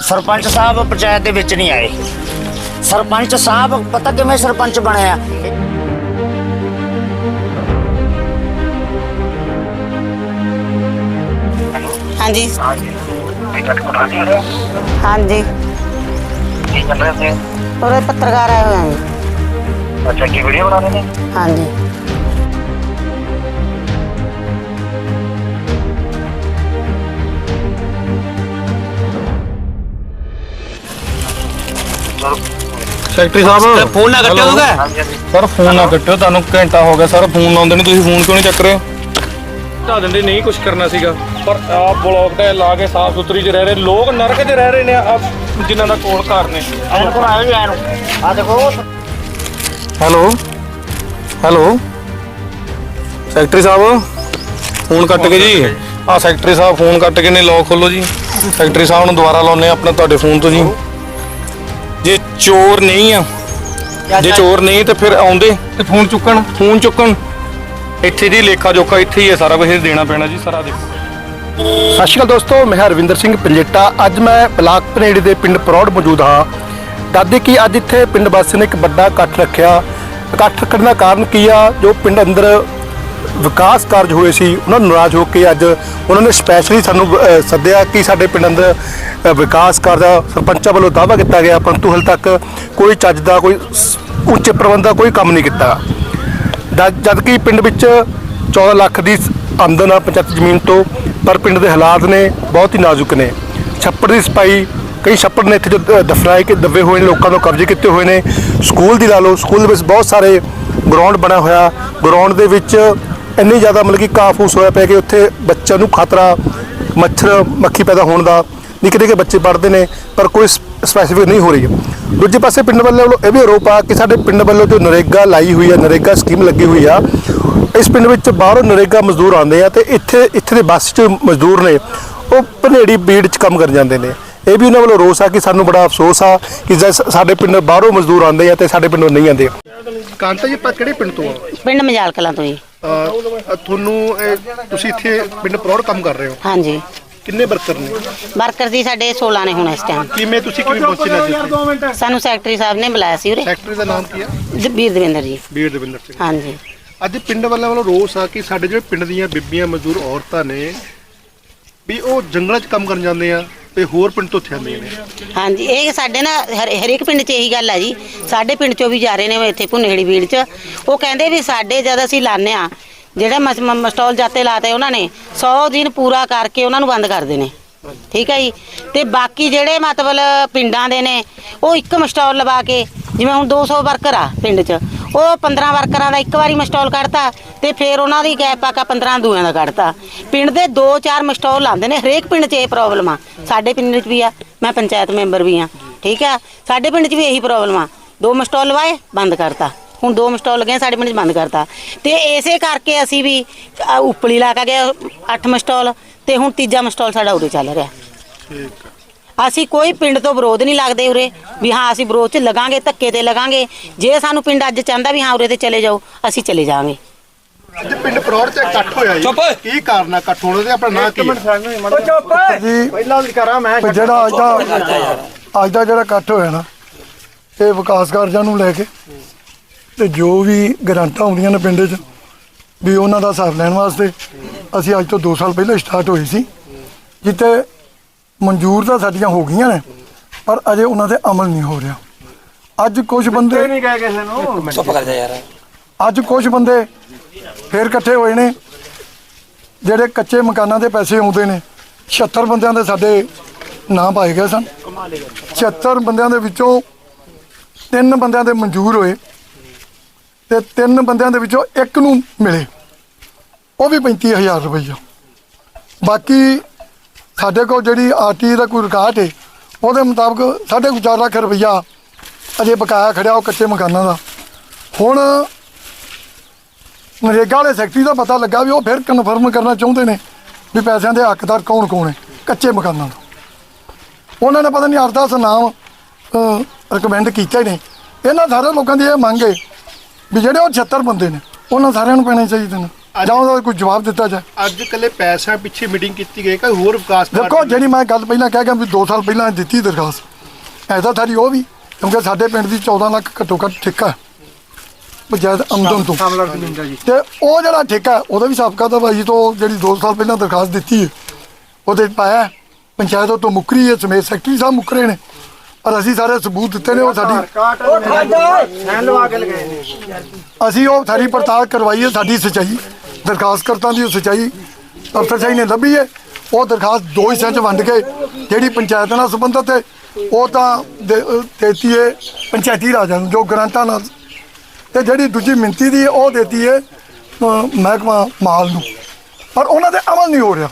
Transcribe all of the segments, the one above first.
ਸਰਪੰਚ ਸਾਹਿਬ ਪੰਚਾਇਤ ਦੇ ਵਿੱਚ ਨਹੀਂ ਆਏ। ਸਰਪੰਚ ਸਾਹਿਬ ਪਤਾ ਕਿਵੇਂ ਸਰਪੰਚ ਬਣਿਆ ਹਾਂਜੀ। ਹਾਂਜੀ। ਕੀ ਕਰ ਰਹੇ ਪੱਤਰਕਾਰ ਆਏ ਹੋਏ ਆ ਜੀ। ਅੱਛਾ ਕੀ ਵੀਡੀਓ ਬਣਾ ਰਹੇ ਨੇ? ਹਾਂਜੀ। ਸੈਕਟਰੀ ਸਾਹਿਬ। ਫੋਨ ਨਾ ਕੱਟਿਓ ਹਾਂਜੀ ਸਰ ਫੋਨ ਨਾ ਕੱਟਿਓ ਤੁਹਾਨੂੰ ਘੰਟਾ ਹੋ ਗਿਆ। ਸਰ ਫੋਨ ਲਾਉਂਦੇ ਨਹੀਂ ਤੁਸੀਂ ਫੋਨ ਕਿਉਂ ਨਹੀਂ ਚੱਕ ਰਹੇ? ਢਾ ਦਿੰਦੇ ਨਹੀਂ ਕੁਝ ਕਰਨਾ ਸੀਗਾ। ਪਰ ਆਪ ਬਲੌਕ ਤੇ ਲਾ ਕੇ ਸਾਫ਼ ਸੁਥਰੀ ਚ ਰਹਿ ਰਹੇ। ਲੋਕ ਨਰਕ 'ਚ ਰਹਿ ਰਹੇ ਨੇ ਆ ਜਿਨ੍ਹਾਂ ਦਾ ਕੋਲ ਘਰ ਨੇ। ਐਨ ਕੋਲ ਆਏ ਜੀ ਐਨ ਆ ਦੇਖੋ। ਹੈਲੋ। ਹੈਲੋ। ਸੈਕਟਰੀ ਸਾਹਿਬ ਫੋਨ ਕੱਟ ਕੇ ਜੀ। ਆ ਸੈਕਟਰੀ ਸਾਹਿਬ ਫੋਨ ਕੱਟ ਕੇ ਨੇ ਲੌਕ ਖੋਲੋ ਜੀ। ਸੈਕਟਰੀ ਸਾਹਿਬ ਨੂੰ ਦੁਬਾਰਾ ਲਾਉਨੇ ਆ ਆਪਣਾ ਤੁਹਾਡੇ ਫੋਨ ਤੋਂ ਜੀ। ਜੇ ਚੋਰ ਨਹੀਂ ਆ ਜੇ ਚੋਰ ਨਹੀਂ ਤੇ ਫਿਰ ਆਉਂਦੇ ਤੇ ਫੋਨ ਚੁੱਕਣ। ਫੋਨ ਚੁੱਕਣ। ਇੱਥੇ ਦੀ ਲੇਖਾ ਜੋਖਾ ਇੱਥੇ ਹੀ ਹੈ ਸਾਰਾ ਕੁਝ ਦੇਣਾ ਪੈਣਾ ਜੀ ਸਾਰਾ ਦੇਖੋ। ਸਤਿ ਸ਼੍ਰੀ ਅਕਾਲ ਦੋਸਤੋ ਮੈਂ ਹਰਵਿੰਦਰ ਸਿੰਘ ਪੰਜੇਟਾ। ਅੱਜ ਮੈਂ ਬਲਾਕ ਪਨੇੜੀ ਦੇ ਪਿੰਡ ਪਰੌੜ ਮੌਜੂਦ ਹਾਂ। ਦੱਸਦੇ ਕਿ ਅੱਜ ਇੱਥੇ ਪਿੰਡ ਵਾਸੀਆਂ ਨੇ ਇੱਕ ਵੱਡਾ ਇਕੱਠ ਰੱਖਿਆ। ਇਕੱਠ ਰੱਖਣ ਦਾ ਕਾਰਨ ਕੀ ਆ? ਜੋ ਪਿੰਡ ਅੰਦਰ ਵਿਕਾਸ ਕਾਰਜ ਹੋਏ ਸੀ ਉਹਨਾਂ ਨੂੰ ਨਾਰਾਜ਼ ਹੋ ਕੇ ਅੱਜ ਉਹਨਾਂ ਨੇ ਸਪੈਸ਼ਲੀ ਸਾਨੂੰ ਅਹ, ਸੱਦਿਆ ਕਿ ਸਾਡੇ ਪਿੰਡ ਅੰਦਰ ਅਹ, ਵਿਕਾਸ ਕਾਰਜ ਦਾ ਸਰਪੰਚਾਂ ਵੱਲੋਂ ਦਾਅਵਾ ਕੀਤਾ ਗਿਆ ਪਰੰਤੂ ਹਾਲੇ ਤੱਕ ਕੋਈ ਚੱਜ ਦਾ ਕੋਈ ਸ- ਉੱਚ ਪ੍ਰਬੰਧ ਦਾ ਕੋਈ ਕੰਮ ਨਹੀਂ ਕੀਤਾ। ਜਦ ਜਦਕਿ ਪਿੰਡ ਵਿੱਚ 14 ਲੱਖ ਦੀ ਆਮਦਨ ਆ ਪੰਚਾਇਤ ਜ਼ਮੀਨ ਤੋਂ ਪਰ ਪਿੰਡ ਦੇ ਹਾਲਾਤ ਨੇ ਬਹੁਤ ਹੀ ਨਾਜ਼ੁਕ ਨੇ। ਛੱਪੜ ਦੀ ਸਫ਼ਾਈ ਕਈ ਛੱਪੜ ਨੇ ਇੱਥੇ ਜੋ ਦ- ਦਫਨਾਏ ਕਿ ਦੱਬੇ ਹੋਏ ਨੇ ਲੋਕਾਂ ਤੋਂ ਕਬਜ਼ੇ ਕੀਤੇ ਹੋਏ ਨੇ। ਸਕੂਲ ਦੀ ਲਾ ਲਓ ਸਕੂਲ ਦੇ ਵਿੱਚ ਬਹੁਤ ਸਾਰੇ ਗਰਾਊਂਡ ਬਣਿਆ ਹੋਇਆ। ਗਰਾਊਂਡ ਦੇ ਵਿੱਚ ਇੰਨੀ ਜ਼ਿਆਦਾ ਮਤਲਬ ਕਿ ਕਾਫੂਸ ਹੋਇਆ ਪਿਆ ਕਿ ਉੱਥੇ ਬੱਚਿਆਂ ਨੂੰ ਖਤਰਾ, ਮੱਛਰ, ਮੱਖੀ ਪੈਦਾ ਹੋਣ ਦਾ ਨਿੱਕੇ ਨਿੱਕੇ ਬੱਚੇ ਪੜ੍ਹਦੇ ਨੇ, ਪਰ ਕੋਈ ਸਪੈਸੀਫਿਕ ਨਹੀਂ ਹੋ ਰਹੀ। ਦੂਜੇ ਪਾਸੇ ਪਿੰਡ ਵੱਲੋਂ ਇਹ ਵੀ ਆਰੋਪ ਆ ਕਿ ਸਾਡੇ ਪਿੰਡ ਵੱਲੋਂ ਜੋ ਨਰੇਗਾ ਲਾਈ ਹੋਈ ਆ, ਨਰੇਗਾ ਸਕੀਮ ਲੱਗੀ ਹੋਈ ਆ, ਇਸ ਪਿੰਡ ਵਿੱਚ ਬਾਹਰੋਂ ਨਰੇਗਾ ਮਜ਼ਦੂਰ ਆਉਂਦੇ ਆ ਤੇ ਇੱਥੇ ਇੱਥੇ ਦੇ ਬੱਸ 'ਚ ਮਜ਼ਦੂਰ ਨੇ, ਉਹ ਭਨੇੜੀ ਬੀੜ 'ਚ ਕੰਮ ਕਰਨ ਜਾਂਦੇ ਨੇ। ਇਹ ਵੀ ਉਹਨਾਂ ਵੱਲੋਂ ਰੋਸ ਆ ਕਿ ਸਾਨੂੰ ਬੜਾ ਅਫਸੋਸ ਆ ਕਿ ਜੇ ਸਾਡੇ ਪਿੰਡ ਬਾਹਰੋਂ ਮਜ਼ਦੂਰ ਆਉਂਦੇ ਆ ਤੇ ਸਾਡੇ ਪਿੰਡੋਂ ਨਹੀਂ ਆਉਂਦੇ। ਕਾਂਤਾ ਜੀ ਆਪਾਂ ਕਿਹੜੇ ਪਿੰਡ ਤੋਂ ਆ? ਪਿੰਡ ਮਜਾਲ ਕਲਾਂ ਤੋਂ ਜੀ। ਤੁਹਾਨੂੰ ਤੁਸੀਂ ਇੱਥੇ ਪਿੰਡ ਪ੍ਰੌੜ ਕੰਮ ਕਰ ਰਹੇ ਹੋ? ਹਾਂਜੀ। ਕਿੰਨੇ ਵਰਕਰ ਨੇ? ਵਰਕਰ ਦੀ ਸਾਡੇ 16 ਨੇ ਹੁਣ ਇਸ ਟਾਈਮ ਕਿਵੇਂ ਤੁਸੀਂ ਕਿਵੇਂ ਪਹੁੰਚੇ ਨਾ ਜੀ ਸਾਨੂੰ ਸੈਕਟਰੀ ਸਾਹਿਬ ਨੇ ਬੁਲਾਇਆ ਸੀ ਉਰੇ। ਸੈਕਟਰੀ ਦਾ ਨਾਮ ਕੀ ਆ? ਜ- ਵੀਰ ਦਵਿੰਦਰ ਜੀ। ਬੀਰ ਦਵਿੰਦਰ ਸਿੰਘ। ਹਾਂਜੀ। ਅੱਜ ਪਿੰਡ ਵਾਲਿਆਂ ਵੱਲੋਂ ਰੋਸ ਆ ਕਿ ਸਾਡੇ ਜਿਹੜੇ ਪਿੰਡ ਦੀਆਂ ਬੀਬੀਆਂ ਮਜ਼ਦੂਰ ਔਰਤਾਂ ਨੇ ਵੀ ਉਹ ਜੰਗਲਾਂ 'ਚ ਕੰਮ ਕਰਨ ਜਾਂਦੇ ਆ। ਤੇ ਹੋਰ ਪਿੰਡ ਤੋਂ ਇੱਥੇ ਆਉਂਦੀਆਂ ਨੇ? ਹਾਂਜੀ, ਇਹ ਸਾਡੇ ਨਾ ਹਰ- ਹਰੇਕ ਪਿੰਡ 'ਚ ਇਹੀ ਗੱਲ ਹੈ ਜੀ। ਸਾਡੇ ਪਿੰਡ 'ਚੋਂ ਵੀ ਜਾ ਰਹੇ ਨੇ ਇੱਥੇ ਭੁਨੇੜੀ ਬੀੜ 'ਚ। ਉਹ ਕਹਿੰਦੇ ਵੀ ਸਾਡੇ ਜਦ ਅਸੀਂ ਲਾਉਂਦੇ ਆ ਜਿਹੜੇ ਮਸ- ਮ- ਮਸਟਾਲ ਜਾਤੇ ਲਾਤੇ ਉਹਨਾਂ ਨੇ 100 ਦਿਨ ਪੂਰਾ ਕਰਕੇ ਉਹਨਾਂ ਨੂੰ ਬੰਦ ਕਰਦੇ ਨੇ ਠੀਕ ਹੈ ਜੀ? ਤੇ ਬਾਕੀ ਜਿਹੜੇ ਮਤਲਬ ਪਿੰਡਾਂ ਦੇ ਨੇ, ਉਹ ਇੱਕ ਮਸਟਾਲ ਲਵਾ ਕੇ, ਜਿਵੇਂ ਹੁਣ 200 ਵਰਕਰ ਆ ਪਿੰਡ 'ਚ ਉਹ 15 ਵਰਕਰਾਂ ਦਾ ਇੱਕ ਵਾਰੀ ਮਸਟਾਲ ਕੱਢਤਾ ਤੇ ਫਿਰ ਉਹਨਾਂ ਦੀ ਗੈਪ ਆਕਾ ਕੇ 15 ਦੂਆਂ ਦਾ ਕੱਢਤਾ। ਪਿੰਡ ਦੇ 2-4 ਮਸਟਾਲ ਲਾਉਂਦੇ ਨੇ ਹਰੇਕ ਪਿੰਡ 'ਚ ਇਹ ਪ੍ਰੋਬਲਮ ਆ। ਸਾਡੇ ਪਿੰਡ 'ਚ ਵੀ ਆ ਮੈਂ ਪੰਚਾਇਤ ਮੈਂਬਰ ਵੀ ਆ ਠੀਕ ਆ? ਸਾਡੇ ਪਿੰਡ 'ਚ ਵੀ ਇਹੀ ਪ੍ਰੋਬਲਮ ਆ। ਦੋ ਮਸਟਾਲ ਲਵਾਏ ਬੰਦ ਕਰਤਾ। ਹੁਣ ਦੋ ਮਸਟਾਲ ਲੱਗੇ ਸਾਡੇ ਪਿੰਡ 'ਚ ਬੰਦ ਕਰਤਾ। ਤੇ ਇਸੇ ਕਰਕੇ ਅਸੀਂ ਵੀ ਅ, ਉਪਲੀ ਲਾ ਕੇ ਗਏ 8 ਮਸਟਾਲ ਤੇ ਹੁਣ ਤੀਜਾ ਮਸਟਾਲ ਸਾਡਾ ਉਰੇ ਚੱਲ ਰਿਹਾ। ਅਸੀਂ ਕੋਈ ਪਿੰਡ ਤੋਂ ਵਿਰੋਧ ਨਹੀਂ ਲੱਗਦੇ ਉਰੇ। ਵੀ ਹਾਂ ਅਸੀਂ ਵਿਰੋਧ 'ਚ ਲਗਾਂਗੇ ਧੱਕੇ ਤੇ ਲਗਾਂਗੇ। ਜੇ ਸਾਨੂੰ ਪਿੰਡ ਅੱਜ ਚਾਹੁੰਦਾ ਵੀ ਹਾਂ ਉਰੇ ਤੇ ਚਲੇ ਜਾਓ ਅਸੀਂ ਚਲੇ ਜਾਵਾਂਗੇ। ਅੱਜ ਪਿੰਡ ਪ੍ਰੌੜ 'ਚ ਇਕੱਠ ਹੋਇਆ ਜੀ। ਚੁੱਪ। ਕੀ ਕਾਰਨ ਆ ਇਕੱਠ ਹੋਣ ਦਾ? ਆਪਣਾ ਨਾਂ ਕੀ ਹੈ ਜੀ ਪਹਿਲਾਂ ਵੀ ਕਰਾਂ ਮੈਂ ਜਿਹੜਾ ਅੱਜ ਦਾ ਅੱਜ ਦਾ ਜਿਹੜਾ ਇਕੱਠ ਹੋਇਆ ਨਾ ਇਹ ਵਿਕਾਸ ਕਾਰਜਾਂ ਨੂੰ ਲੈ ਕੇ ਤੇ ਜੋ ਵੀ ਗਰੰਟਾਂ ਹੁੰਦੀਆਂ ਨੇ ਪਿੰਡ 'ਚ ਵੀ ਉਹਨਾਂ ਦਾ ਹਿਸਾਬ ਲੈਣ ਵਾਸਤੇ ਅਸੀਂ ਅੱਜ ਤੋਂ 2 ਸਾਲ ਪਹਿਲਾਂ ਸਟਾਰਟ ਹੋਈ ਸੀ ਜਿੱਤੇ ਮਨਜ਼ੂਰ ਤਾਂ ਸਾਡੀਆਂ ਹੋ ਗਈਆਂ ਨੇ ਪਰ ਅਜੇ ਉਹਨਾਂ ਤੇ ਅਮਲ ਨਹੀਂ ਹੋ ਰਿਹਾ। ਅੱਜ ਕੁਝ ਬੰਦੇ ਨਹੀਂ ਕਹਿ ਕਿਸੇ ਨੂੰ? ਚੁੱਪ ਕਰ ਜਾ ਯਾਰ। ਅੱਜ ਕੁਝ ਬੰਦੇ ਫੇਰ ਇਕੱਠੇ ਹੋਏ ਨੇ ਜਿਹੜੇ ਕੱਚੇ ਮਕਾਨਾਂ ਦੇ ਪੈਸੇ ਆਉਂਦੇ ਨੇ 76 ਬੰਦਿਆਂ ਦੇ ਸਾਡੇ ਨਾਂ ਪਾਏ ਗਏ ਸਨ। 76 ਬੰਦਿਆਂ ਦੇ ਵਿੱਚੋਂ ਤਿੰਨ ਬੰਦਿਆਂ ਦੇ ਮਨਜ਼ੂਰ ਹੋਏ ਤੇ ਤਿੰਨ ਬੰਦਿਆਂ ਦੇ ਵਿੱਚੋਂ ਇੱਕ ਨੂੰ ਮਿਲੇ। ਉਹ ਵੀ 35000 ਰੁਪਈਆ। ਬਾਕੀ ਸਾਡੇ ਕੋਲ ਜਿਹੜੀ ਆਰਟੀ ਦਾ ਕੋਈ ਰਿਕਾਰਡ ਹੈ ਉਹਦੇ ਮੁਤਾਬਕ ਸਾਢੇ ਕੁ ਚਾਰ ਲੱਖ ਰੁਪਈਆ ਅਜੇ ਬਕਾਇਆ ਖੜਿਆ ਉਹ ਕੱਚੇ ਮਕਾਨਾਂ ਦਾ। ਹੁਣ ਨਰੇਗਾ ਵਾਲੇ ਸੈਕਟਰੀ ਦਾ ਪਤਾ ਲੱਗਾ ਵੀ ਉਹ ਫਿਰ ਕਨਫਰਮ ਕਰਨਾ ਚਾਹੁੰਦੇ ਨੇ ਵੀ ਪੈਸਿਆਂ ਦੇ ਹੱਕਦਾਰ ਕੌਣ ਕੌਣ ਹੈ ਕੱਚੇ ਮਕਾਨਾਂ ਦਾ। ਉਹਨਾਂ ਨੇ ਪਤਾ ਨਹੀਂ ਅਰਦਾਸ ਨਾਮ ਰეკਮੈਂਡ ਕੀਤੇ ਨੇ ਇਹਨਾਂ ਸਾਰੇ ਲੋਕਾਂ ਦੀ ਇਹ ਮੰਗ ਹੈ ਵੀ ਜਿਹੜੇ ਉਹ 76 ਬੰਦੇ ਨੇ, ਉਹਨਾਂ ਸਾਰਿਆਂ ਨੂੰ ਪੈਣੇ ਚਾਹੀਦੇ ਨੇ। ਜਾਂ ਉਹਦਾ ਕੋਈ ਜਵਾਬ ਦਿੱਤਾ ਜਾਏ। ਅੱਜ ਕੱਲੇ ਪੈਸਿਆਂ ਪਿੱਛੇ ਮੀਟਿੰਗ ਕੀਤੀ ਗਈ ਕਿ ਹੋਰ ਵਿਕਾਸ ਦੇਖੋ ਜਿਹੜੀ ਮੈਂ ਗੱਲ ਪਹਿਲਾਂ ਕਹਿ ਗਿਆ ਵੀ 2 ਸਾਲ ਪਹਿਲਾਂ ਦਿੱਤੀ ਦਰਖਾਸਤ ਐਸਾ ਸਾਡੀ ਉਹ ਵੀ ਕਿਉਂਕਿ ਸਾਡੇ ਪਿੰਡ ਦੀ 14 ਲੱਖ ਘੱਟੋ ਘੱਟ ਠੇਕਾ ਪੰਚਾਇਤ ਆਮਦਨ ਤੋਂ। ਤੇ ਉਹ ਜਿਹੜਾ ਠੇਕਾ ਉਹਦਾ ਵੀ ਸਾਬਕਾ ਤਾਂ ਭਾਈ ਤੋਂ ਜਿਹੜੀ 2 ਸਾਲ ਪਹਿਲਾਂ ਦਰਖਾਸਤ ਦਿੱਤੀ ਹੈ ਉਹਦੇ ਪਾਇਆ ਪੰਚਾਇਤ ਤੋਂ ਮੁੱਕਰੀ ਹੈ ਸਮੇਤ ਸੈਕਟਰੀ ਸਾਹਿਬ ਮੁੱਕਰੇ ਨੇ ਪਰ ਅਸੀਂ ਸਾਰੇ ਸਬੂਤ ਦਿੱਤੇ ਨੇ ਉਹ ਸਾਡੀ ਅਸੀਂ ਉਹ ਸਾਰੀ ਪੜਤਾਲ ਕਰਵਾਈ ਹੈ ਸਾਡੀ ਸਚਾਈ। ਦਰਖਾਸਤਕਰਤਾ ਦੀ ਉਹ ਸਚਾਈ ਅਫਸਰਸ਼ਾਹੀ ਨੇ ਲੱਭੀ ਹੈ ਉਹ ਦਰਖਾਸਤ ਦੋ ਹਿੱਸਿਆਂ 'ਚ ਵੰਡ ਕੇ ਜਿਹੜੀ ਪੰਚਾਇਤ ਨਾਲ ਸੰਬੰਧਤ ਹੈ ਉਹ ਤਾਂ ਦੇਤੀ ਹੈ ਪੰਚਾਇਤੀ ਰਾਜਾਂ ਨੂੰ, ਜੋ ਗ੍ਰਾਂਟਾਂ ਨਾਲ। ਤੇ ਜਿਹੜੀ ਦੂਜੀ ਮਿੰਤੀ ਦੀ ਉਹ ਦੇਤੀ ਹੈ ਮਹਿਕਮਾ ਮਾਲ ਨੂੰ। ਪਰ ਉਹਨਾਂ ਦੇ ਅਮਲ ਨਹੀਂ ਹੋ ਰਿਹਾ।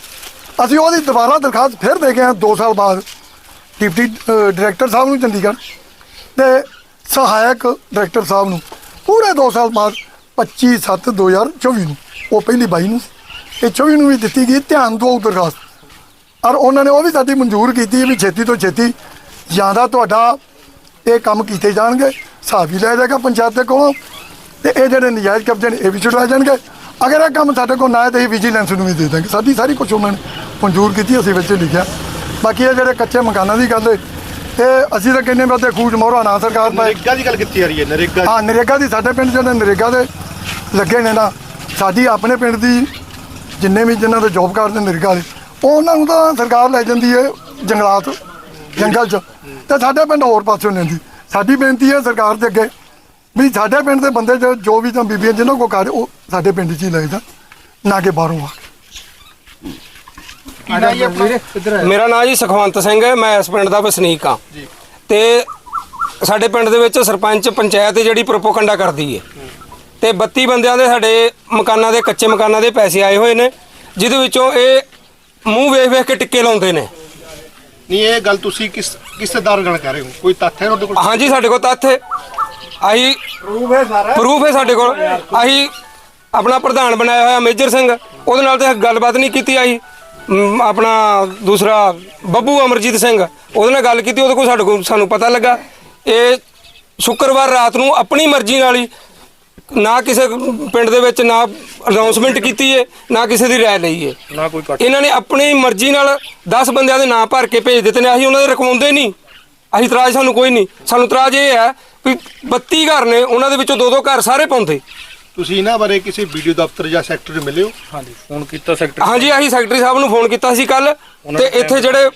ਅਸੀਂ ਉਹਦੀ ਦੁਬਾਰਾ ਦਰਖਾਸਤ ਫਿਰ ਦੇ ਕੇ ਹਾਂ 2 ਸਾਲ ਬਾਅਦ। ਡਿਪਟੀ ਡਾਇਰੈਕਟਰ ਸਾਹਿਬ ਨੂੰ ਚੰਡੀਗੜ੍ਹ ਤੇ ਸਹਾਇਕ ਡਾਇਰੈਕਟਰ ਸਾਹਿਬ ਨੂੰ। ਪੂਰੇ 2 ਸਾਲ ਬਾਅਦ 25 7 2024 ਨੂੰ। ਉਹ ਪਹਿਲੀ ਬਾਈ ਨੂੰ ਸੀ। ਇਹ 24 ਨੂੰ ਵੀ ਦਿੱਤੀ ਗਈ ਧਿਆਨ ਦਿਓ ਦਰਖਾਸਤ। ਔਰ ਉਹਨਾਂ ਨੇ ਉਹ ਵੀ ਸਾਡੀ ਮਨਜ਼ੂਰ ਕੀਤੀ ਵੀ ਛੇਤੀ ਤੋਂ ਛੇਤੀ ਜ਼ਿਆਦਾ ਤੁਹਾਡਾ ਇਹ ਕੰਮ ਕੀਤੇ ਜਾਣਗੇ ਹਿਸਾਬ ਵੀ ਲਿਆ ਜਾਏਗਾ ਪੰਚਾਇਤ ਦੇ ਕੋਲੋਂ ਤੇ ਇਹ ਜਿਹੜੇ ਨਜਾਇਜ਼ ਕਬਜ਼ੇ ਨੇ ਇਹ ਵੀ ਛੁਡਵਾਏ ਜਾਣਗੇ ਅਗਰ ਇਹ ਕੰਮ ਸਾਡੇ ਕੋਲ ਨਾ ਹੈ ਤਾਂ ਇਹ ਵਿਜੀਲੈਂਸ ਨੂੰ ਵੀ ਦੇ ਦਾਂਗੇ। ਸਾਡੀ ਸਾਰੀ ਕੁਝ ਉਹਨਾਂ ਨੇ ਮਨਜ਼ੂਰ ਕੀਤੀ ਅਸੀਂ ਵਿੱਚ ਲਿਖਿਆ। ਬਾਕੀ ਇਹ ਜਿਹੜੇ ਕੱਚੇ ਮਕਾਨਾਂ ਦੀ ਗੱਲ ਹੈ ਇਹ ਅਸੀਂ ਤਾਂ ਕਹਿੰਦੇ ਵੀ ਤੇ ਖੂਜ ਮੋਹਰਾ ਨਾ ਸਰਕਾਰ ਪਾਏ। ਨਰੇਗਾ ਦੀ ਗੱਲ ਕੀਤੀ ਜਾ ਰਹੀ ਹੈ ਨਰੇਗਾ ਹਾਂ ਨਰੇਗਾ ਦੀ ਸਾਡੇ ਪਿੰਡ ਜਿਹੜੇ ਨਰੇਗਾ ਦੇ ਲੱਗੇ ਨੇ ਨਾ। ਸਾਡੀ ਆਪਣੇ ਪਿੰਡ ਦੀ ਜਿੰਨੇ ਵੀ ਜਿਨ੍ਹਾਂ ਦੇ ਜੋਬ ਕਰਦੇ ਨਰੇਗਾ ਉਹ ਉਹਨਾਂ ਨੂੰ ਤਾਂ ਸਰਕਾਰ ਲੈ ਜਾਂਦੀ ਹੈ ਜੰਗਲਾਤ ਜੰਗਲ 'ਚ। ਤੇ ਸਾਡੇ ਪਿੰਡ ਹੋਰ ਪਾਸੋਂ ਲੈਂਦੀ। ਸਾਡੀ ਬੇਨਤੀ ਹੈ ਸਰਕਾਰ ਦੇ ਅੱਗੇ ਵੀ ਸਾਡੇ ਪਿੰਡ ਦੇ ਬੰਦੇ ਜੋ- ਜੋ ਵੀ ਤਾਂ ਬੀਬੀਆਂ ਜਿਹਨਾਂ ਕੋ ਕਰ ਉਹ ਸਾਡੇ ਪਿੰਡ 'ਚ ਹੀ ਲੱਗਦਾ ਨਾ ਕਿ ਬਾਹਰੋਂ ਆ ਕੇ। ਮੇਰਾ ਨਾਮ ਜੀ ਸੁਖਵੰਤ ਸਿੰਘ ਹੈ ਮੈਂ ਇਸ ਪਿੰਡ ਦਾ ਵਸਨੀਕ ਹਾਂ। ਤੇ ਸਾਡੇ ਪਿੰਡ ਦੇ ਵਿੱਚ ਸਰਪੰਚ ਪੰਚਾਇਤ ਜਿਹੜੀ ਪ੍ਰੋਪੋਕੰਡਾ ਕਰਦੀ ਹੈ ਤੇ 32 ਬੰਦਿਆਂ ਦੇ ਸਾਡੇ ਮਕਾਨਾਂ ਦੇ ਕੱਚੇ ਮਕਾਨਾਂ ਦੇ ਪੈਸੇ ਆਏ ਹੋਏ ਨੇ ਜਿਹਦੇ ਵਿੱਚੋਂ ਇਹ ਮੂੰਹ ਵੇਖ ਵੇਖ ਕੇ ਟਿੱਕੇ ਲਾਉਂਦੇ ਨੇ। ਨਹੀਂ ਇਹ ਗੱਲ ਤੁਸੀਂ ਕਿਸ ਕਿਸ ਆਧਾਰ ਨਾਲ ਕਰ ਰਹੇ ਹੋ? ਕੋਈ ਤੱਥ ਹੈ ਤੁਹਾਡੇ ਕੋਲ? ਹਾਂਜੀ ਸਾਡੇ ਕੋਲ ਤੱਥ ਹੈ। ਆਹੀ ਪ੍ਰੂਫ ਹੈ ਸਾਡੇ ਕੋਲ। ਆਹੀ ਆਪਣਾ ਪ੍ਰਧਾਨ ਬਣਾਇਆ ਹੋਇਆ ਮੇਜਰ ਸਿੰਘ ਉਹਦੇ ਨਾਲ ਤੇ ਗੱਲਬਾਤ ਨਹੀਂ ਕੀਤੀ ਆਹੀ। ਆਪਣਾ ਦੂਸਰਾ ਬੱਬੂ ਅਮਰਜੀਤ ਸਿੰਘ ਉਹਦੇ ਨਾਲ ਗੱਲ ਕੀਤੀ ਉਹਦੇ ਕੋਲ ਸਾਡੇ ਕੋਲ ਸਾਨੂੰ ਪਤਾ ਲੱਗਾ। ਇਹ ਸ਼ੁੱਕਰਵਾਰ ਰਾਤ ਨੂੰ ਆਪਣੀ ਮਰਜ਼ੀ ਨਾਲ ਹੀ ਨਾ ਕਿਸੇ ਪਿੰਡ ਦੇ ਵਿੱਚ ਨਾ ਅਨਾਉਂਸਮੈਂਟ ਕੀਤੀ ਹੈ ਨਾ ਕਿਸੇ ਦੀ ਰਾਏ ਲਈ ਹੈ ਨਾ ਕੋਈ ਕੱਟ ਇਹਨਾਂ ਨੇ ਆਪਣੀ ਮਰਜ਼ੀ ਨਾਲ 10 ਬੰਦਿਆਂ ਦੇ ਨਾਂ ਭਰ ਕੇ ਭੇਜ ਦਿੱਤੇ ਨੇ ਅਸੀਂ ਉਹਨਾਂ ਦੇ ਰਕਵਾਉਂਦੇ ਨਹੀਂ। ਅਸੀਂ ਇਤਰਾਜ਼ ਸਾਨੂੰ ਕੋਈ ਨਹੀਂ। ਸਾਨੂੰ ਇਤਰਾਜ਼ ਇਹ ਹੈ ਵੀ 32 ਘਰ ਨੇ ਉਹਨਾਂ ਦੇ ਵਿੱਚੋਂ ਦੋ ਦੋ ਘਰ ਸਾਰੇ ਪਾਉਂਦੇ। ਤੁਸੀਂ ਇਹਨਾਂ ਬਾਰੇ ਕਿਸੇ ਵੀਡੀਓ ਦਫ਼ਤਰ ਜਾਂ ਸੈਕਟਰ ਨੂੰ ਮਿਲੇ ਹੋ? ਹਾਂਜੀ ਫੋਨ ਕੀਤਾ ਸੈਕਟਰੀ ਹਾਂਜੀ ਅਸੀਂ ਸੈਕਟਰੀ ਸਾਹਿਬ ਨੂੰ ਫੋਨ ਕੀਤਾ ਸੀ ਕੱਲ ਤੇ ਇੱਥੇ ਜਿਹੜੇ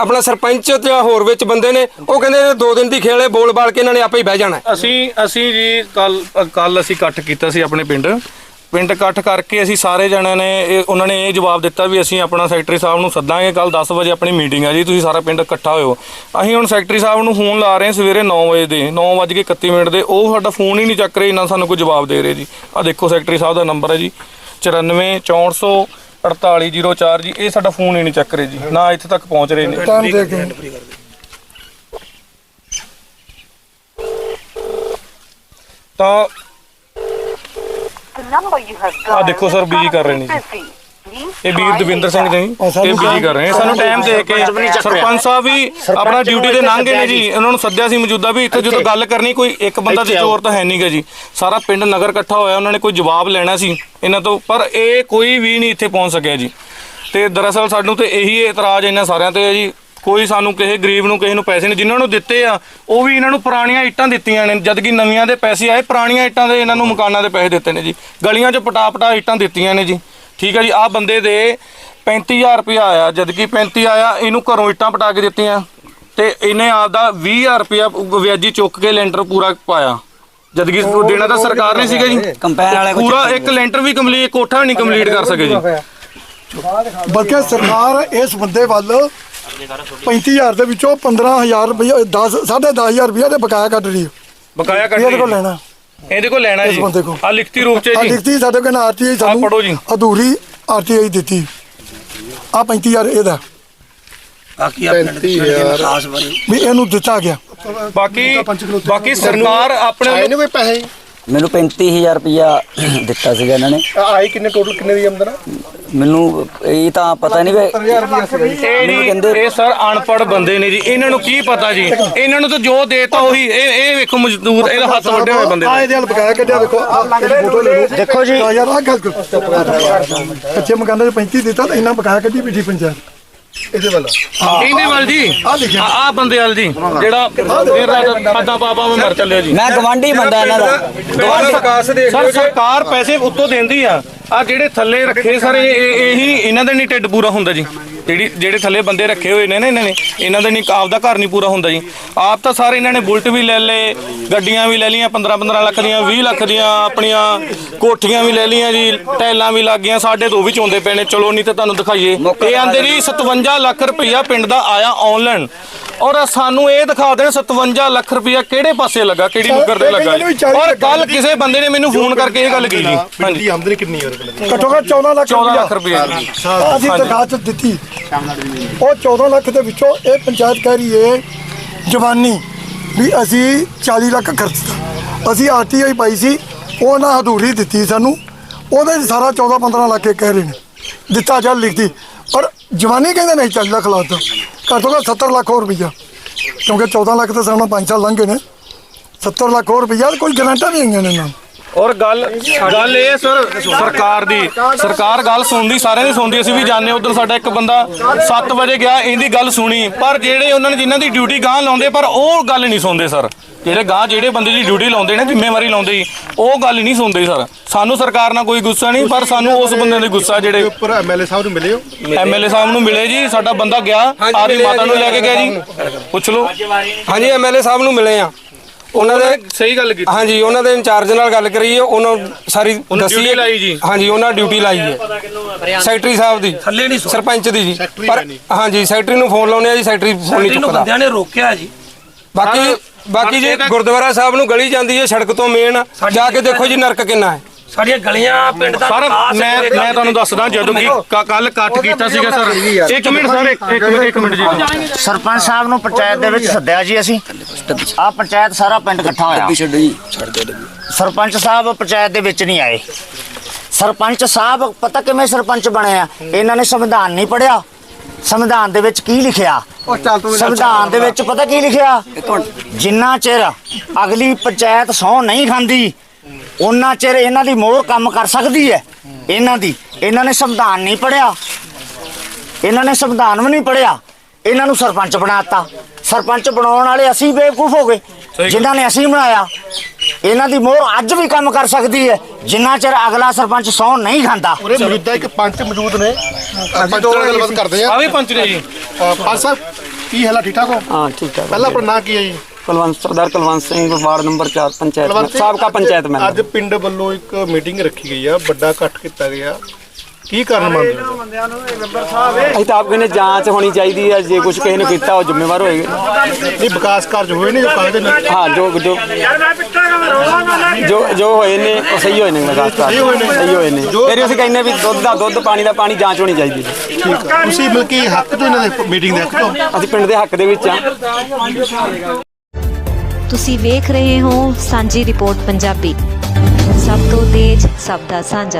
ਆਪਣਾ ਸਰਪੰਚ ਤੇ ਹੋਰ ਵਿੱਚ ਬੰਦੇ ਨੇ ਉਹ ਕਹਿੰਦੇ ਦੋ ਦਿਨ ਦੀ ਖੇਲ ਹੈ ਬੋਲ ਬਾਲ ਕੇ ਇਹਨਾਂ ਨੇ ਆਪੇ ਹੀ ਬਹਿ ਜਾਣਾ। ਅਸੀਂ ਅਸੀਂ ਜੀ ਕੱਲ ਕੱਲ ਅਸੀਂ ਇਕੱਠ ਕੀਤਾ ਸੀ ਆਪਣੇ ਪਿੰਡ। ਪਿੰਡ ਇਕੱਠ ਕਰਕੇ ਅਸੀਂ ਸਾਰੇ ਜਣਿਆਂ ਨੇ ਉਹਨਾਂ ਨੇ ਇਹ ਜਵਾਬ ਦਿੱਤਾ ਵੀ ਅਸੀਂ ਆਪਣਾ ਸੈਕਟਰੀ ਸਾਹਿਬ ਨੂੰ ਸੱਦਾਂਗੇ ਕੱਲ 10 ਵਜੇ ਆਪਣੀ ਮੀਟਿੰਗ ਹੈ ਜੀ ਤੁਸੀਂ ਸਾਰਾ ਪਿੰਡ ਇਕੱਠਾ ਹੋਇਓ। ਅਸੀਂ ਹੁਣ ਸੈਕਟਰੀ ਸਾਹਿਬ ਨੂੰ ਫੋਨ ਲਾ ਰਹੇ ਹਾਂ ਸਵੇਰੇ 9 ਵਜੇ ਦੇ 9:31 ਮਿੰਟ ਦੇ ਉਹ ਸਾਡਾ ਫੋਨ ਹੀ ਨਹੀਂ ਚੱਕ ਰਹੇ ਇਹਨਾਂ ਸਾਨੂੰ ਕੋਈ ਜਵਾਬ ਦੇ ਰਹੇ ਜੀ। ਆ ਦੇਖੋ ਸੈਕਟਰੀ ਸਾਹਿਬ ਦਾ ਨੰਬਰ ਹੈ ਜੀ 94 400 4804 ਜੀ ਇਹ ਸਾਡਾ ਫੋਨ ਹੀ ਨਹੀਂ ਚੱਕ ਰਹੇ ਜੀ ਨਾ ਇੱਥੇ ਤੱਕ ਪਹੁੰਚ ਰਹੇ ਨੇ। ਟਾਈਮ ਦੇ ਕੇ ਤਾਂ ਆ ਦੇਖੋ ਸਰ ਬਿਜ਼ੀ ਕਰ ਰਹੇ ਨੇ ਜੀ। ਇਹ ਵੀਰ ਦਵਿੰਦਰ ਸਿੰਘ ਜੀ। ਇਹ ਬਿਜ਼ੀ ਕਰ ਰਹੇ ਨੇ। ਸਾਨੂੰ ਟਾਈਮ ਦੇ ਕੇ ਸਰਪੰਚ ਸਾਹਿਬ ਵੀ ਆਪਣਾ ਡਿਊਟੀ ਤੇ ਲੰਘ ਗਏ ਨੇ ਜੀ। ਉਹਨਾਂ ਨੂੰ ਸੱਦਿਆ ਸੀ ਮੌਜੂਦਾ ਵੀ। ਇੱਥੇ ਜਦੋਂ ਗੱਲ ਕਰਨੀ ਕੋਈ ਇੱਕ ਬੰਦਾ ਤੇ ਜ਼ੋਰ ਤਾਂ ਹੈ ਨਹੀਂਗਾ ਜੀ। ਸਾਰਾ ਪਿੰਡ ਨਗਰ ਇਕੱਠਾ ਹੋਇਆ ਉਹਨਾਂ ਨੇ ਕੋਈ ਜਵਾਬ ਲੈਣਾ ਸੀ ਇਹਨਾਂ ਤੋਂ। ਪਰ ਇਹ ਕੋਈ ਵੀ ਨਹੀਂ ਇੱਥੇ ਪਹੁੰਚ ਸਕਿਆ ਜੀ। ਤੇ ਦਰਅਸਲ ਸਾਨੂੰ ਤੇ ਇਹੀ ਇਤਰਾਜ਼ ਇਹਨਾਂ ਸਾਰਿਆਂ ਤੇ ਹੈ ਜੀ। ਕੋਈ ਸਾਨੂੰ ਕਿਸੇ ਗਰੀਬ ਨੂੰ ਕਿਸੇ ਨੂੰ ਪੈਸੇ ਨਹੀਂ। ਜਿਨ੍ਹਾਂ ਨੂੰ ਦਿੱਤੇ ਆ ਉਹ ਵੀ ਇਹਨਾਂ ਨੂੰ ਪੁਰਾਣੀਆਂ ਇੱਟਾਂ ਦਿੱਤੀਆਂ ਨੇ। ਜਦ ਕਿ ਨਵੀਆਂ ਦੇ ਪੈਸੇ ਆਏ ਪੁਰਾਣੀਆਂ ਇੱਟਾਂ ਦੇ ਇਹਨਾਂ ਨੂੰ ਮਕਾਨਾਂ ਦੇ ਪੈਸੇ ਦਿੱਤੇ ਨੇ ਜੀ। ਗਲੀਆਂ 'ਚ ਪਟਾ ਪਟਾ ਇੱਟਾਂ ਦਿੱਤੀਆਂ ਨੇ ਜੀ। ਠੀਕ ਹੈ ਜੀ ਆਹ ਬੰਦੇ ਦੇ 35000 ਰੁਪਇਆ ਆਇਆ ਜਦ ਕਿ 35 ਆਇਆ ਇਹਨੂੰ ਘਰੋਂ ਇੱਟਾਂ ਪਟਾ ਕੇ ਦਿੱਤੀਆਂ ਤੇ ਇਹਨੇ ਆਪਦਾ 20000 ਰੁਪਇਆ ਵਿਆਜੀ ਚੁੱਕ ਕੇ ਲੈਂਟਰ ਪੂਰਾ ਪਾਇਆ। ਜਦ ਕਿ ਉਹ ਦੇਣਾ ਤਾਂ ਸਰਕਾਰ ਨੇ ਸੀਗਾ ਜੀ। ਕੰਪੈਨ ਵਾਲੇ ਕੋਲ ਪੂਰਾ ਇੱਕ ਲੈਂਟਰ ਵੀ ਕੰਪਲੀਟ ਕੋਠਾ ਨਹੀਂ ਕੰਪਲੀਟ ਕਰ ਸਕੇ ਜੀ। ਬਲਕਿ ਸਰਕਾਰ ਇਸ ਬੰਦੇ ਵੱਲ 35000 ਦੇ ਵਿੱਚੋਂ 15000 ਰੁਪਏ 10 10500 ਰੁਪਏ ਦੇ ਬਕਾਇਆ ਕੱਢ ਰਹੀ ਹੈ। ਬਕਾਇਆ ਕੱਢ ਇਹਦੇ ਕੋਲ ਲੈਣਾ। ਇਹਦੇ ਕੋਲ ਲੈਣਾ ਇਸ ਬੰਦੇ ਕੋਲ। ਆ ਲਿਖਤੀ ਰੂਪ ਚ ਆ ਜੀ। ਲਿਖਤੀ ਸਾਡੇ ਕੋਲ ਆਰਟੀਆਈ ਸਾਨੂੰ ਪੜ੍ਹੋ ਜੀ। ਅਧੂਰੀ ਆਰਟੀਆਈ ਦਿੱਤੀ। ਆ 35000 ਇਹਦਾ। ਬਾਕੀ ਆਪਣੇ ਖਾਸ ਬਣੀ ਵੀ ਇਹਨੂੰ ਦਿੱਤਾ ਗਿਆ। ਬਾਕੀ ਬਾਕੀ ਸਰਕਾਰ ਆਪਣੇ ਆਏ ਨੇ ਕੋਈ ਪੈਸੇ? ਮੈਨੂੰ 35000 ਰੁਪਇਆ ਦਿੱਤਾ ਸੀਗਾ ਇਹਨਾਂ ਨੇ। ਆਏ ਕਿੰਨੇ ਟੋਟਲ ਕਿੰਨੇ ਦੀ ਆਮਦਨ ਆ ਮੈਨੂੰ ਇਹ ਤਾਂ ਪਤਾ ਨਹੀਂ ਵੀ ਇਹ ਨਹੀਂ ਇਹ ਸਰ ਅਨਪੜ੍ਹ ਬੰਦੇ ਨੇ ਜੀ। ਇਹਨਾਂ ਨੂੰ ਕੀ ਪਤਾ ਜੀ? ਇਹਨਾਂ ਨੂੰ ਤਾਂ ਜੋ ਦੇਤਾ ਉਹੀ। ਇਹ ਇਹ ਵੇਖੋ ਮਜ਼ਦੂਰ ਇਹਦਾ ਹੱਥ ਵੱਡੇ ਹੋਏ ਬੰਦੇ ਆ ਦਾ ਇਹਦੇ ਨਾਲ ਬਕਾਇਆ ਕੱਢਿਆ ਦੇਖੋ ਆਹ ਫੋਟੋ ਲੈ ਲਓ। ਦੇਖੋ ਜੀ। ਆ ਯਾਰ ਆ ਗੱਲ ਕਰੋ। ਕੱਚੇ ਮਕਾਨਾਂ ਦੇ 35 ਦਿੱਤਾ ਤਾਂ ਇਹਨਾਂ ਬਕਾਇਆ ਕੱਢੀ ਬੀਠੀ ਪੰਚਾਇਤ। ਇਹਦੇ ਵੱਲ। ਇਹਦੇ ਵੱਲ ਜੀ? ਆਹ ਲਿਖਿਆ। ਆ ਬੰਦੇ ਵੱਲ ਜੀ। ਜਿਹੜਾ ਦੇਰ ਰਾਤ ਖਾਦਾ ਪਾਪਾ ਮੈਂ ਮਰ ਚੱਲਿਆ ਜੀ। ਮੈਂ ਗਵਾਂਢੀ ਬੰਦਾ ਇਹਨਾਂ ਦਾ। ਸਰ ਸਰਕਾਰ ਪੈਸੇ ਉੱਤੋਂ ਦਿੰਦੀ ਆ। ਆ ਜਿਹੜੇ ਥੱਲੇ ਰੱਖੇ ਸਰ ਇਹ ਇਹ- ਇਹੀ ਇਹਨਾਂ ਦਾ ਨਹੀਂ ਢਿੱਡ ਪੂਰਾ ਹੁੰਦਾ ਜੀ। ਜਿਹੜੀ ਜਿਹੜੇ ਥੱਲੇ ਬੰਦੇ ਰੱਖੇ ਹੋਏ ਨੇ ਨਾ ਇਹਨਾਂ ਨੇ ਇਹਨਾਂ ਦਾ ਨਹੀਂ ਆਪਦਾ ਘਰ ਨਹੀਂ ਪੂਰਾ ਹੁੰਦਾ ਜੀ। ਆਪ ਤਾਂ ਸਾਰੇ ਇਹਨਾਂ ਨੇ ਬੁਲਟ ਵੀ ਲੈ ਲਏ ਗੱਡੀਆਂ ਵੀ ਲੈ ਲਈਆਂ 15 15 ਲੱਖ ਦੀਆਂ 20 ਲੱਖ ਦੀਆਂ ਆਪਣੀਆਂ ਕੋਠੀਆਂ ਵੀ ਲੈ ਲਈਆਂ ਜੀ ਟੈਲਾਂ ਵੀ ਲੱਗ ਗਈਆਂ ਸਾਡੇ ਤੋਂ ਵੀ ਚੋਂਦੇ ਪਏ ਨੇ। ਚਲੋ ਨਹੀਂ ਤੇ ਤੁਹਾਨੂੰ ਦਿਖਾਈਏ। ਇਹ ਆਂਦੇ ਜੀ 57 ਲੱਖ ਰੁਪਈਆ ਪਿੰਡ ਦਾ ਆਇਆ ਆਨਲਾਈਨ ਔਰ ਸਾਨੂੰ ਇਹ ਦਿਖਾ ਦੇਣ 57 ਲੱਖ ਰੁਪਈਆ ਕਿਹੜੇ ਪਾਸੇ ਲੱਗਾ ਕਿਹੜੀ ਨੁਕਰ ਤੇ ਲੱਗਾ ਜੀ? ਔਰ ਕੱਲ ਕਿਸੇ ਬੰਦੇ ਨੇ ਮੈਨੂੰ ਫੋਨ ਕਰਕੇ ਇਹ ਗੱਲ ਜੀ ਹਾਂਜੀ। ਆਮਦਨੀ ਕਿੰਨੀ ਹੈ ਘੱਟੋ ਘੱਟ 14 ਲੱਖ 14 ਲੱਖ ਰੁਪਈਆ ਜੀ। ਅਸੀਂ ਦਰਖਾਸਤ ਦਿੱਤੀ ਉਹ 14 ਲੱਖ ਦੇ ਵਿੱਚੋਂ ਇਹ ਪੰਚਾਇਤ ਕਹਿ ਰਹੀ ਹੈ ਜਵਾਨੀ ਵੀ ਅਸੀਂ 40 ਲੱਖ ਖਰਚਤਾ ਅਸੀਂ ਆਰਟੀਆਈ ਪਾਈ ਸੀ ਉਹ ਨਾ ਅਧੂਰੀ ਦਿੱਤੀ ਸਾਨੂੰ ਉਹਦੇ 'ਚ ਸਾਰਾ 14 15 ਲੱਖ ਇਹ ਕਹਿ ਰਹੇ ਨੇ। ਦਿੱਤਾ ਚੱਲ ਲਿਖਤੀ। ਪਰ ਜਵਾਨੀ ਕਹਿੰਦੇ ਨਹੀਂ 40 ਲੱਖ ਲਾਤਾ ਘੱਟੋ ਘੱਟ 70 ਲੱਖ ਹੋਰ ਰੁਪਈਆ। ਕਿਉਂਕਿ 14 ਲੱਖ ਤਾਂ ਸਾਨੂੰ 5 ਸਾਲ ਲੰਘ ਗਏ ਨੇ। 70 ਲੱਖ ਹੋਰ ਰੁਪਈਆ, ਕੋਈ ਗਰੰਟਾਂ ਨਹੀਂ ਆਈਆਂ ਨੇ ਇਹਨਾਂ ਨੂੰ। ਔਰ ਗੱਲ ਗੱਲ ਇਹ ਸਰ ਸਰਕਾਰ ਦੀ ਸਰਕਾਰ ਗੱਲ ਸੁਣਦੀ ਸਾਰਿਆਂ ਦੀ ਸੁਣਦੀ। ਅਸੀਂ ਵੀ ਜਾਣਦੇ ਉਧਰ ਸਾਡਾ ਇੱਕ ਬੰਦਾ 7 ਵਜੇ ਗਿਆ ਇਹਦੀ ਗੱਲ ਸੁਣੀ। ਪਰ ਜਿਹੜੇ ਉਹਨਾਂ ਨੇ ਜਿਨ੍ਹਾਂ ਦੀ ਡਿਊਟੀ ਗਾਂ ਲਾਉਂਦੇ ਪਰ ਉਹ ਗੱਲ ਨਹੀਂ ਸੁਣਦੇ ਸਰ। ਜਿਹੜੇ ਗਾਂ ਜਿਹੜੇ ਬੰਦੇ ਦੀ ਡਿਊਟੀ ਲਾਉਂਦੇ ਨੇ ਜ਼ਿੰਮੇਵਾਰੀ ਲਾਉਂਦੇ ਉਹ ਗੱਲ ਨਹੀਂ ਸੁਣਦੇ ਸਰ। ਸਾਨੂੰ ਸਰਕਾਰ ਨਾਲ ਕੋਈ ਗੁੱਸਾ ਨਹੀਂ ਪਰ ਸਾਨੂੰ ਉਸ ਬੰਦੇ ਦੇ ਗੁੱਸਾ ਜਿਹੜੇ ਉੱਪਰ ਐਮਐਲਏ ਸਾਹਿਬ ਨੂੰ ਮਿਲੇ ਹੋ? ਐਮਐਲਏ ਸਾਹਿਬ ਨੂੰ ਮਿਲੇ ਜੀ ਸਾਡਾ ਬੰਦਾ ਗਿਆ ਆਦੀ ਮਾਤਾ ਨੂੰ ਜੀ, ਲੈ ਕੇ ਗਿਆ ਜੀ। ਪੁੱਛ ਲਓ। ਹਾਂਜੀ ਐਮਐਲਏ ਸਾਹਿਬ ਨੂੰ ਮਿਲੇ ਆ ਉਹਨਾਂ ਦੇ ਸਹੀ ਗੱਲ ਕੀਤੀ। ਹਾਂਜੀ ਉਹਨਾਂ ਦੇ ਇੰਚਾਰਜ ਨਾਲ ਗੱਲ ਕਰੀ ਹੈ ਉਹਨਾਂ ਨੂੰ ਸਾਰੀ ਦੱਸੀ। ਲਾਈ ਜੀ। ਹਾਂਜੀ ਉਹਨਾਂ ਡਿਊਟੀ ਲਾਈ ਹੈ। ਸੈਕਟਰੀ ਸਾਹਿਬ ਦੀ। ਥੱਲੇ ਨਹੀਂ ਸਰਪੰਚ ਦੀ ਜੀ। ਪਰ ਹਾਂਜੀ ਸੈਕਟਰੀ ਨੂੰ ਫੋਨ ਲਾਉਣੇ ਆ ਜੀ ਸੈਕਟਰੀ ਫੋਨ ਨਹੀਂ ਚੁੱਕਦਾ। ਬੰਦਿਆਂ ਨੇ ਰੋਕਿਆ ਜੀ। ਬਾਕੀ ਬਾਕੀ ਜੀ ਗੁਰਦੁਆਰਾ ਸਾਹਿਬ ਨੂੰ ਗਲੀ ਜਾਂਦੀ ਹੈ ਸੜਕ ਤੋਂ ਮੇਨ ਜਾ ਕੇ ਦੇਖੋ ਜੀ ਨਰਕ ਕਿੰਨਾ ਹੈ। ਸਾਡੀਆਂ ਗਲੀਆਂ ਪਿੰਡ ਦਾ ਸਰ ਮੈਂ ਮੈਂ ਤੁਹਾਨੂੰ ਦੱਸਦਾ ਜਦੋਂ ਕਿ ਕੱਲ ਇਕੱਠ ਕੀਤਾ ਸੀਗਾ ਸਰ। ਇੱਕ ਮਿੰਟ ਸਰ ਇੱਕ ਮਿੰਟ- ਇੱਕ ਮਿੰਟ ਜੀ। ਸਰਪੰਚ ਸਾਹਿਬ ਨੂੰ ਪੰਚਾਇਤ ਦੇ ਵਿੱਚ ਸੱਦਿਆ ਜੀ ਅਸੀਂ। ਆ ਪੰਚਾਇਤ ਸਾਰਾ ਪਿੰਡ ਇਕੱਠਾ ਹੋਇਆ। ਛੱਡ ਜੀ ਛੱਡ ਦੇ ਸਰਪੰਚ ਸਾਹਿਬ ਪੰਚਾਇਤ ਦੇ ਵਿੱਚ ਨਹੀਂ ਆਏ। ਸਰਪੰਚ ਸਾਹਿਬ ਪਤਾ ਕਿਵੇਂ ਸਰਪੰਚ ਬਣੇ ਆ? ਇਹਨਾਂ ਨੇ ਸੰਵਿਧਾਨ ਨਹੀਂ ਪੜਿਆ ਸੰਵਿਧਾਨ ਦੇ ਵਿੱਚ ਕੀ ਲਿਖਿਆ? ਸੰਵਿਧਾਨ ਦੇ ਵਿੱਚ ਪਤਾ ਕੀ ਲਿਖਿਆ? ਜਿੰਨਾ ਚਿਰ ਅਗਲੀ ਪੰਚਾਇਤ ਸਹੁੰ ਨਹੀਂ ਖਾਂਦੀ ਉਹਨਾਂ ਚਿਰ ਇਹਨਾਂ ਦੀ ਮੋਹਰ ਕੰਮ ਕਰ ਸਕਦੀ ਹੈ। ਇਹਨਾਂ ਦੀ। ਇਹਨਾਂ ਨੇ ਸੰਵਿਧਾਨ ਨਹੀਂ ਪੜਿਆ ਇਹਨਾਂ ਨੇ ਸੰਵਿਧਾਨ ਵੀ ਨਹੀਂ ਪੜਿਆ ਇਹਨਾਂ ਨੂੰ ਸਰਪੰਚ ਬਣਾਤਾ। ਸਰਪੰਚ ਬਣਾਉਣ ਵਾਲੇ ਅਸੀਂ ਬੇਵਕੂਫ ਹੋ ਗਏ। ਜਿਨ੍ਹਾਂ ਨੇ ਅਸੀਂ ਬਣਾਇਆ ਇਹਨਾਂ ਦੀ ਮੋਹਰ ਅੱਜ ਵੀ ਕੰਮ ਕਰ ਸਕਦੀ ਹੈ। ਜਿੰਨਾ ਚਿਰ ਅਗਲਾ ਸਰਪੰਚ ਸੌ ਨਹੀਂ ਖਾਂਦਾ। ਉਰੇ ਮੌਜੂਦਾ ਇੱਕ ਪੰਚ ਮੌਜੂਦ ਨੇ। ਪੰਚ ਨਾਲ ਗੱਲਬਾਤ ਕਰਦੇ ਆ। ਆ ਵੀ ਪੰਚ ਨੇ ਜੀ। ਅ, ਪੰਚ ਸਾਹਿਬ ਕੀ ਹਾਲ ਆ? ਠੀਕ ਠਾਕ ਹੋ? ਹਾਂ ਠੀਕ ਹੈ ਪਹਿਲਾਂ ਆਪਣਾ ਨਾਂ ਕੀ ਹੈ ਜੀ? ਕੁਲਵੰਤ ਸਰਦਾਰ ਕੁਲਵੰਤ ਸਿੰਘ ਵਾਰਡ ਨੰਬਰ 4 ਪੰਚਾਇਤ ਸਿੰਘ, ਸਾਬਕਾ ਪੰਚਾਇਤ ਅੱਜ ਮੈਂਬਰ ਪਿੰਡ ਵੱਲੋਂ ਇੱਕ ਮੀਟਿੰਗ ਰੱਖੀ ਗਈ ਆ ਵੱਡਾ ਇਕੱਠ ਕੀਤਾ ਗਿਆ। ਕੀ ਕਾਰਨ ਮੰਨਦੇ ਹੋ? ਅਸੀਂ ਤਾਂ ਆਪ ਕਹਿੰਦੇ ਜਾਂਚ ਹੋਣੀ ਚਾਹੀਦੀ ਹੈ ਜੇ ਕੁਝ ਕਿਸੇ ਨੇ ਕੀਤਾ ਉਹ ਜ਼ਿੰਮੇਵਾਰ ਹੋਏਗਾ। ਨਹੀਂ ਵਿਕਾਸ ਕਾਰਜ ਹੋਏ ਨੇ ਜੋ ਕਾਗਜ਼ ਨੇ ਹਾਂ ਜੋ ਜੋ ਜੋ ਜੋ ਹੋਏ ਨੇ ਉਹ ਸਹੀ ਹੋਏ ਨੇ ਵਿਕਾਸ ਕਾਰਜ। ਸਹੀ ਹੋਏ ਨੇ। ਸਹੀ ਹੋਏ ਨੇ। ਜੋ- ਫਿਰ ਅਸੀਂ ਕਹਿੰਦੇ ਵੀ ਦੁੱਧ ਦਾ ਦੁੱਧ ਪਾਣੀ ਦਾ ਪਾਣੀ ਜਾਂਚ ਹੋਣੀ ਚਾਹੀਦੀ ਹੈ। ਠੀਕ ਆ। ਤੁਸੀਂ ਮਿਲ ਕੇ ਹੱਕ ਤੋਂ ਇਹਨਾਂ ਦੇ ਮੀਟਿੰਗ ਦੇ ਹੱਕ ਤੋਂ? ਅਸੀਂ ਪਿੰਡ ਦੇ ਹੱਕ ਦੇ ਵਿੱਚ ਆ। ਤੁਸੀਂ ਵੇਖ ਰਹੇ ਹੋ ਸਾਂਝੀ ਰਿਪੋਰਟ ਪੰਜਾਬੀ। ਸਭ ਤੋਂ ਤੇਜ਼ ਸਭ ਦਾ ਸਾਂਝਾ।